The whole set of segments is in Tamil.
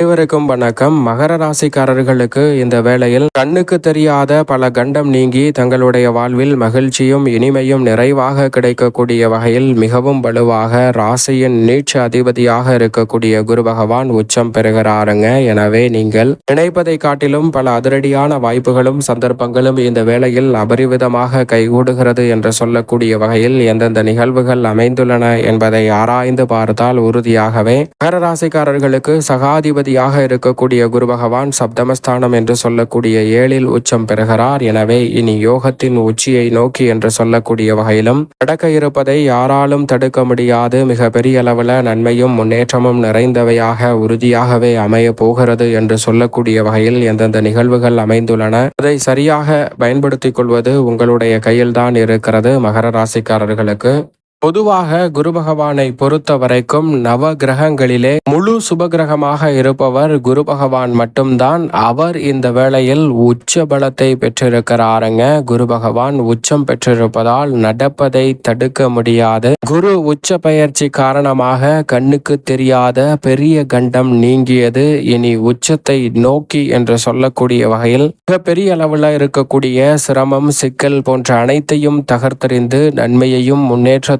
அனைவருக்கும் வணக்கம். மகர ராசிக்காரர்களுக்கு இந்த வேளையில் கண்ணுக்கு தெரியாத பல கண்டம் நீங்கி தங்களுடைய வாழ்வில் மகிழ்ச்சியும் இனிமையும் நிறைவாக கிடைக்கக்கூடிய வகையில் மிகவும் வலுவாக ராசியின் நீட்ச அதிபதியாக இருக்கக்கூடிய குரு பகவான் உச்சம் பெறுகிறாருங்க. எனவே நீங்கள் நினைப்பதை காட்டிலும் பல அதிரடியான வாய்ப்புகளும் சந்தர்ப்பங்களும் இந்த வேளையில் அபரிவிதமாக கைகூடுகிறது என்று சொல்லக்கூடிய வகையில் எந்தெந்த நிகழ்வுகள் அமைந்துள்ளன என்பதை ஆராய்ந்து பார்த்தால் உறுதியாகவே மகர ராசிக்காரர்களுக்கு அதிபதியாக இருக்கக்கூடிய குரு பகவான் சப்தமஸ்தானம் என்று சொல்லக்கூடிய ஏழில் உச்சம் பெறுகிறார். எனவே இனி யோகத்தின் உச்சியை நோக்கி என்று சொல்லக்கூடிய வகையிலும் நடக்க இருப்பதை யாராலும் தடுக்க முடியாது. மிக பெரிய அளவில் நன்மையும் முன்னேற்றமும் நிறைந்தவையாக உறுதியாகவே அமைய போகிறது என்று சொல்லக்கூடிய வகையில் எந்தெந்த நிகழ்வுகள் அமைந்துள்ளன அதை சரியாக பயன்படுத்திக் கொள்வது உங்களுடைய கையில்தான் இருக்கிறது மகர ராசிக்காரர்களுக்கு. பொதுவாக குரு பகவானை பொறுத்த வரைக்கும் நவ கிரகங்களிலே முழு சுபகிரகமாக இருப்பவர் குரு பகவான் மட்டும்தான். அவர் இந்த வேளையில் உச்ச பலத்தை பெற்றிருக்கிறாருங்க. குரு பகவான் உச்சம் பெற்றிருப்பதால் நடப்பதை தடுக்க முடியாது. குரு உச்ச பயிற்சி காரணமாக கண்ணுக்கு தெரியாத பெரிய கண்டம் நீங்கியது. இனி உச்சத்தை நோக்கி என்று சொல்லக்கூடிய வகையில் மிகப்பெரிய அளவில் இருக்கக்கூடிய சிரமம் சிக்கல் போன்ற அனைத்தையும் தகர்த்தறிந்து நன்மையையும்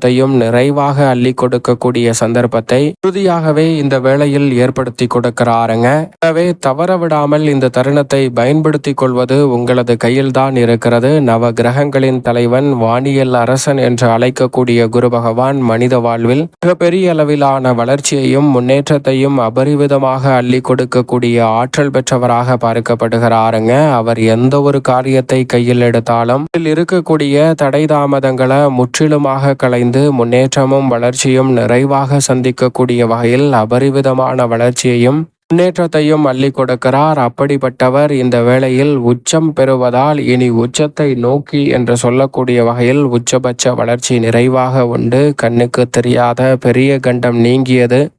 முன்னேற்றத்தையும் நிறைவாக அள்ளி கொடுக்கக்கூடிய சந்தர்ப்பத்தை உறுதியாகவே இந்த வேளையில் ஏற்படுத்தி கொடுக்கிறாருங்க. எனவே தவற விடாமல் இந்த தருணத்தை பயன்படுத்திக் கொள்வது உங்களது கையில்தான் இருக்கிறது. நவ கிரகங்களின் தலைவன் வானியல் அரசன் என்று அழைக்கக்கூடிய குரு பகவான் மனித வாழ்வில் மிகப்பெரிய அளவிலான வளர்ச்சியையும் முன்னேற்றத்தையும் அபரிவிதமாக அள்ளி கொடுக்கக்கூடிய ஆற்றல் பெற்றவராக பார்க்கப்படுகிறாருங்க. அவர் எந்த ஒரு காரியத்தை கையில் எடுத்தாலும் இதில் இருக்கக்கூடிய தடை தாமதங்களை முற்றிலுமாக களைந்து முன்னேற்றமும் வளர்ச்சியும் நிறைவாக சந்திக்கக்கூடிய வகையில் அபரிவிதமான வளர்ச்சியையும் முன்னேற்றத்தையும் அள்ளி கொடுக்கிறார். அப்படிப்பட்டவர் இந்த வேளையில் உச்சம் பெறுவதால் இனி உச்சத்தை நோக்கி என்று சொல்லக்கூடிய வகையில் உச்சபட்ச வளர்ச்சி நிறைவாக உண்டு. கண்ணுக்கு தெரியாத பெரிய கண்டம் நீங்கியது.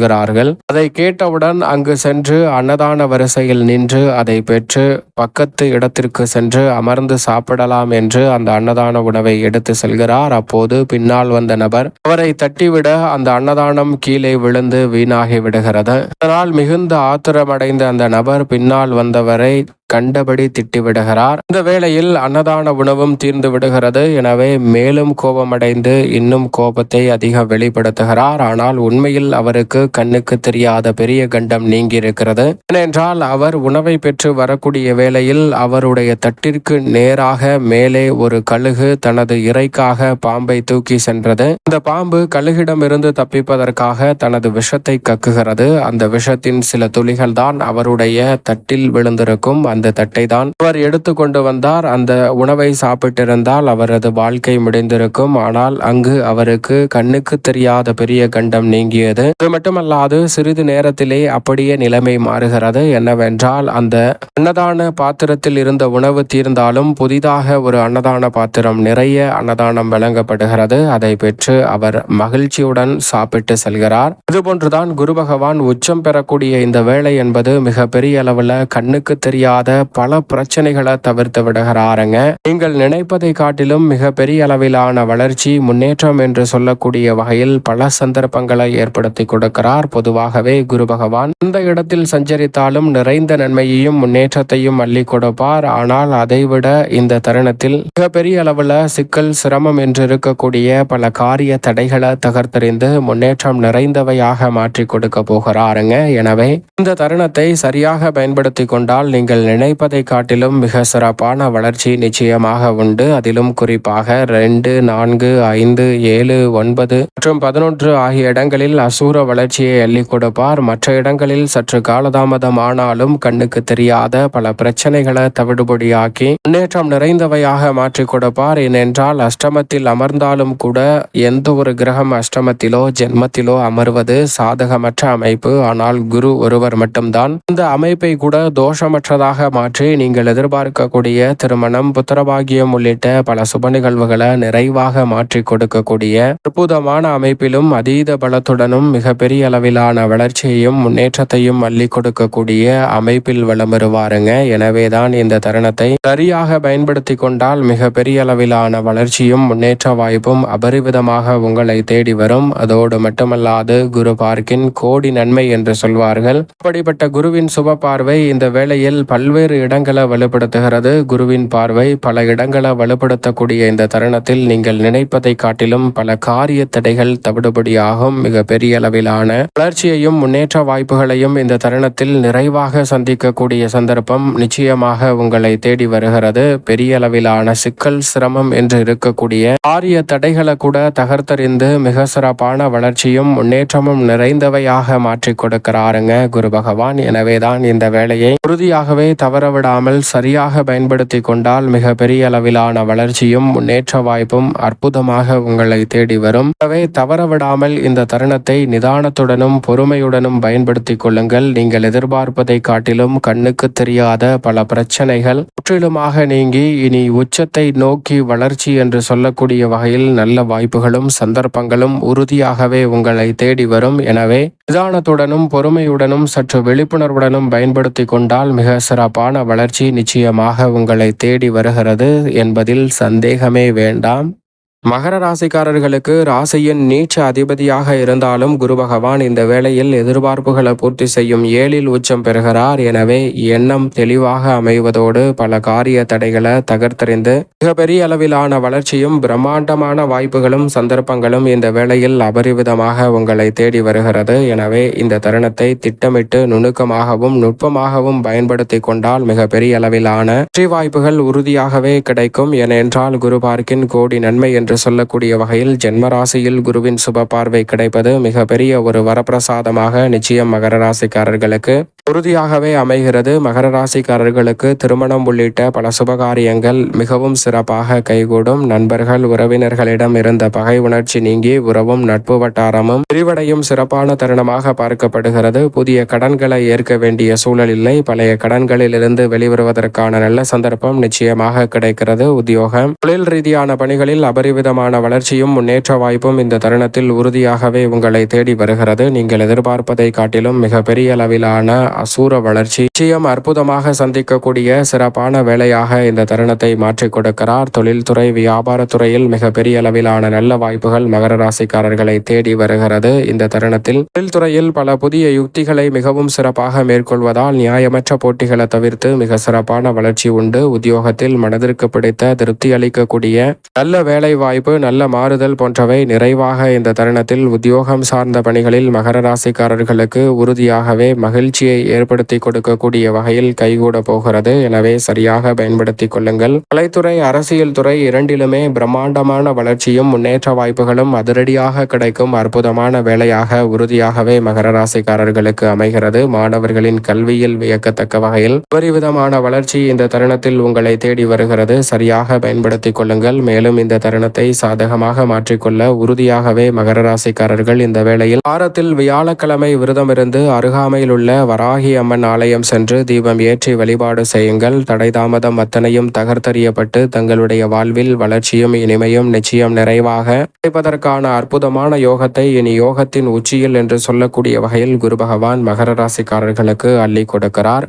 சொல்கிறார்கள். அதை கேட்டவுடன் அங்கு சென்று அன்னதான வரிசையில் நின்று அதை பெற்று பக்கத்து இடத்திற்கு சென்று அமர்ந்து சாப்பிடலாம் என்று அந்த அன்னதான உணவை எடுத்து செல்கிறார். அப்போது பின்னால் வந்த நபர் அவரை தட்டிவிட அந்த அன்னதானம் கீழே விழுந்து வீணாகி விடுகிறது. அதனால் மிகுந்த ஆத்திரமடைந்த அந்த நபர் பின்னால் வந்தவரை கண்டபடி திட்டிவிடுகிறார். இந்த வேளையில் அன்னதான உணவும் தீர்ந்து விடுகிறது. எனவே மேலும் கோபமடைந்து இன்னும் கோபத்தை அதிக வெளிப்படுத்துகிறார். ஆனால் உண்மையில் அவருக்கு கண்ணுக்கு தெரியாத பெரிய கண்டம் நீங்கி இருக்கிறது ஏனென்றால் அவர் உணவை பெற்று வரக்கூடிய வேளையில் அவருடைய தட்டிற்கு நேராக மேலே ஒரு கழுகு தனது இறைக்காக பாம்பை தூக்கி சென்றது. இந்த பாம்பு கழுகிடமிருந்து தப்பிப்பதற்காக தனது விஷத்தை கக்குகிறது. அந்த விஷத்தின் சில துளிகள் தான் அவருடைய தட்டில் விழுந்திருக்கும். அந்த தட்டை தான் அவர் எடுத்து கொண்டு வந்தார். அந்த உணவை சாப்பிட்டிருந்தால் அவரது வாழ்க்கை முடிந்திருக்கும். ஆனால் அங்கு அவருக்கு கண்ணுக்கு தெரியாத பெரிய கண்டம் நீங்கியது. அது மட்டுமல்லாது சிறிது நேரத்திலே அப்படியே நிலைமை மாறுகிறது. என்னவென்றால் அந்த அன்னதான பாத்திரத்தில் இருந்த உணவு தீர்ந்தாலும் புதிதாக ஒரு அன்னதான பாத்திரம் நிறைய அன்னதானம் வழங்கப்படுகிறது. அதை பெற்று அவர் மகிழ்ச்சியுடன் சாப்பிட்டு செல்கிறார். இதுபோன்றுதான் குரு பகவான் உச்சம் பெறக்கூடிய இந்த வேலை என்பது மிக பெரிய அளவுல கண்ணுக்கு தெரியாத பல பிரச்சனைகளை தவிர்த்து விடுகிறாருங்க. நீங்கள் நினைப்பதை காட்டிலும் மிக பெரிய அளவிலான வளர்ச்சி முன்னேற்றம் என்று சொல்லக்கூடிய வகையில் பல சந்தர்ப்பங்களை ஏற்படுத்தி கொடுக்கிறார். பொதுவாகவே குரு பகவான் எந்த இடத்தில் சஞ்சரித்தாலும் நிறைந்த நன்மையையும் முன்னேற்றத்தையும் அள்ளி கொடுப்பார். ஆனால் அதைவிட இந்த தருணத்தில் மிக பெரிய அளவுல சிக்கல் சிரமம் என்று இருக்கக்கூடிய பல காரிய தடைகளை தகர்த்தறிந்து முன்னேற்றம் நிறைந்தவையாக மாற்றி கொடுக்க போகிறாருங்க. எனவே இந்த தருணத்தை சரியாக பயன்படுத்தி கொண்டால் நீங்கள் நினைப்பதை காட்டிலும் மிக சிறப்பான வளர்ச்சி நிச்சயமாக உண்டு. அதிலும் குறிப்பாக ரெண்டு நான்கு ஐந்து ஏழு ஒன்பது மற்றும் பதினொன்று ஆகிய இடங்களில் அசூர வளர்ச்சி வளர்ச்சியை எள்ளி கொடுப்பார் மற்ற இடங்களில் சற்று காலதாமதம் ஆனாலும் கண்ணுக்கு தெரியாத பல பிரச்சனைகளை தவிடுபடியாக்கி முன்னேற்றம் நிறைந்தவையாக மாற்றி கொடுப்பார் ஏனென்றால் அஷ்டமத்தில் அமர்ந்தாலும் கூட எந்த ஒரு கிரகம் அஷ்டமத்திலோ ஜென்மத்திலோ அமர்வது சாதகமற்ற அமைப்பு. ஆனால் குரு ஒருவர் மட்டும்தான். இந்த அமைப்பை கூட தோஷமற்றதாக மாற்றி நீங்கள் எதிர்பார்க்கக்கூடிய திருமணம் புத்திரபாகியம் உள்ளிட்ட பல சுப நிகழ்வுகளை நிறைவாக மாற்றி கொடுக்கக்கூடிய அற்புதமான அமைப்பிலும் அதீத பலத்துடனும் மிக பெரிய அளவிலான வளர்ச்சியையும் முன்னேற்றத்தையும் அள்ளி கொடுக்கக்கூடிய அமைப்பில் வலம் வருவாருங்க எனவேதான் இந்த தருணத்தை சரியாக பயன்படுத்தி கொண்டால் மிக பெரிய அளவிலான வளர்ச்சியும் முன்னேற்ற வாய்ப்பும் அபரிவிதமாக உங்களை தேடி வரும். அதோடு மட்டுமல்லாது குரு பார்க்கின் கோடி நன்மை என்று சொல்வார்கள். அப்படிப்பட்ட குருவின் சுப பார்வை இந்த வேளையில் பல்வேறு இடங்களை வலுப்படுத்துகிறது. குருவின் பார்வை பல இடங்களை வலுப்படுத்தக்கூடிய இந்த தருணத்தில் நீங்கள் நினைப்பதை காட்டிலும் பல காரிய தடைகள் தவிடுபடியாகும். மிக பெரிய அளவிலான வளர்ச்சியையும் முன்னேற்ற வாய்ப்புகளையும் இந்த தருணத்தில் நிறைவாக சந்திக்கக்கூடிய சந்தர்ப்பம் நிச்சயமாக உங்களை தேடி வருகிறது. பெரிய அளவிலான சிக்கல் சிரமம் என்று இருக்கக்கூடிய ஆரிய தடைகளை கூட தகர்த்தறிந்து மிக சிறப்பான வளர்ச்சியும் முன்னேற்றமும் நிறைந்தவையாக மாற்றி கொடுக்கிறாருங்க குரு பகவான். எனவேதான் இந்த வேலையை உறுதியாகவே தவறவிடாமல் சரியாக பயன்படுத்தி கொண்டால் மிக பெரிய அளவிலான வளர்ச்சியும் முன்னேற்ற வாய்ப்பும் அற்புதமாக உங்களை தேடி வரும். எனவே தவறவிடாமல் இந்த தருணத்தை நிதானத்துடனும் பொறுமையுடனும் பயன்படுத்தி கொள்ளுங்கள். நீங்கள் எதிர்பார்ப்பதை காட்டிலும் கண்ணுக்கு தெரியாத பல பிரச்சனைகள் முற்றிலுமாக நீங்கி இனி உச்சத்தை நோக்கி வளர்ச்சி என்று சொல்லக்கூடிய வகையில் நல்ல வாய்ப்புகளும் சந்தர்ப்பங்களும் உறுதியாகவே உங்களை தேடி வரும். எனவே நிதானத்துடனும் பொறுமையுடனும் சற்று விழிப்புணர்வுடனும் பயன்படுத்தி கொண்டால் மிக சிறப்பான வளர்ச்சி நிச்சயமாக உங்களை தேடி வருகிறது என்பதில் சந்தேகமே வேண்டாம். மகர ராசிக்காரர்களுக்கு ராசியின் நீச்ச அதிபதியாக இருந்தாலும் குரு பகவான் இந்த வேளையில் எதிர்பார்ப்புகளை பூர்த்தி செய்யும் ஏழில் உச்சம் பெறுகிறார். எனவே எண்ணம் தெளிவாக அமைவதோடு பல காரிய தடைகளை தகர்த்தறிந்து மிகப்பெரிய அளவிலான வளர்ச்சியும் பிரம்மாண்டமான வாய்ப்புகளும் சந்தர்ப்பங்களும் இந்த வேளையில் அபரிவிதமாக உங்களை தேடி வருகிறது. எனவே இந்த தருணத்தை திட்டமிட்டு நுணுக்கமாகவும் நுட்பமாகவும் பயன்படுத்தி கொண்டால் மிக பெரிய அளவிலான வெற்றி வாய்ப்புகள் உறுதியாகவே கிடைக்கும். ஏனென்றால் குரு பார்க்கின் கோடி நன்மை என்று என்று சொல்லக்கூடிய வகையில் ஜென்மராசியில் குருவின் சுப பார்வை கிடைப்பது மிக பெரிய ஒரு வரப்பிரசாதமாக நிச்சயம் மகர ராசிக்காரர்களுக்கு. உறுதியாகவே அமைகிறது. மகர ராசிக்காரர்களுக்கு திருமணம் உள்ளிட்ட பல சுபகாரியங்கள் மிகவும் சிறப்பாக கைகூடும். நண்பர்கள் உறவினர்களிடம் இருந்த பகை உணர்ச்சி நீங்கி உறவும் நட்பு வட்டாரமும் விரிவடையும். சிறப்பான தருணமாக பார்க்கப்படுகிறது. புதிய கடன்களை ஏற்க வேண்டிய சூழல் இல்லை. பழைய கடன்களில் இருந்து வெளிவருவதற்கான நல்ல சந்தர்ப்பம் நிச்சயமாக கிடைக்கிறது. உத்தியோகம் தொழில் ரீதியான பணிகளில் அபரிவிதமான வளர்ச்சியும் முன்னேற்ற வாய்ப்பும் இந்த தருணத்தில் உறுதியாகவே உங்களை தேடி வருகிறது. நீங்கள் எதிர்பார்ப்பதை காட்டிலும் மிக பெரிய அளவிலான அசூர வளர்ச்சி நிச்சயம் அற்புதமாக சந்திக்கக்கூடிய சிறப்பான வேலையாக இந்த தருணத்தை மாற்றிக் கொடுக்கிறார். தொழில்துறை வியாபாரத்துறையில் மிக பெரிய அளவிலான நல்ல வாய்ப்புகள் மகர ராசிக்காரர்களை தேடி வருகிறது. இந்த தருணத்தில் தொழில்துறையில் பல புதிய யுக்திகளை மிகவும் சிறப்பாக மேற்கொள்வதால் நியாயமற்ற போட்டிகளை தவிர்த்து மிக சிறப்பான வளர்ச்சி உண்டு. உத்தியோகத்தில் மனதிற்கு பிடித்த திருப்தி அளிக்கக்கூடிய நல்ல வேலை வாய்ப்பு நல்ல மாறுதல் போன்றவை நிறைவாக இந்த தருணத்தில் உத்தியோகம் சார்ந்த பணிகளில் மகர ராசிக்காரர்களுக்கு உறுதியாகவே மகிழ்ச்சியை ஏற்படுத்தி கொடுக்கக்கூடிய வகையில் கைகூட போகிறது. எனவே சரியாக பயன்படுத்தி கொள்ளுங்கள். கலைத்துறை அரசியல் துறை இரண்டிலுமே பிரம்மாண்டமான வளர்ச்சியும் முன்னேற்ற வாய்ப்புகளும் அதிரடியாக கிடைக்கும் அற்புதமான வேலையாக உறுதியாகவே மகர ராசிக்காரர்களுக்கு அமைகிறது. மாணவர்களின் கல்வியில் வியக்கத்தக்க வகையில் விதமான வளர்ச்சி இந்த தருணத்தில் உங்களை தேடி வருகிறது. சரியாக பயன்படுத்திக் கொள்ளுங்கள். மேலும் இந்த தருணத்தை சாதகமாக மாற்றிக்கொள்ள உறுதியாகவே மகர ராசிக்காரர்கள் இந்த வேளையில் வாரத்தில் வியாழக்கிழமை விரதமிருந்து அருகாமையில் உள்ள வரா வாராகி அம்மன் ஆலயம் சென்று தீபம் ஏற்றி வழிபாடு செய்யுங்கள். தடைதாமதம் அத்தனையும் தகர்த்தறியப்பட்டு தங்களுடைய வாழ்வில் வளர்ச்சியும் இனிமையும் நிச்சயம் நிறைவாக கிடைப்பதற்கான அற்புதமான யோகத்தை இனி யோகத்தின் உச்சியில் என்று சொல்லக்கூடிய வகையில் குரு பகவான் மகர ராசிக்காரர்களுக்கு அள்ளி கொடுக்கிறார்.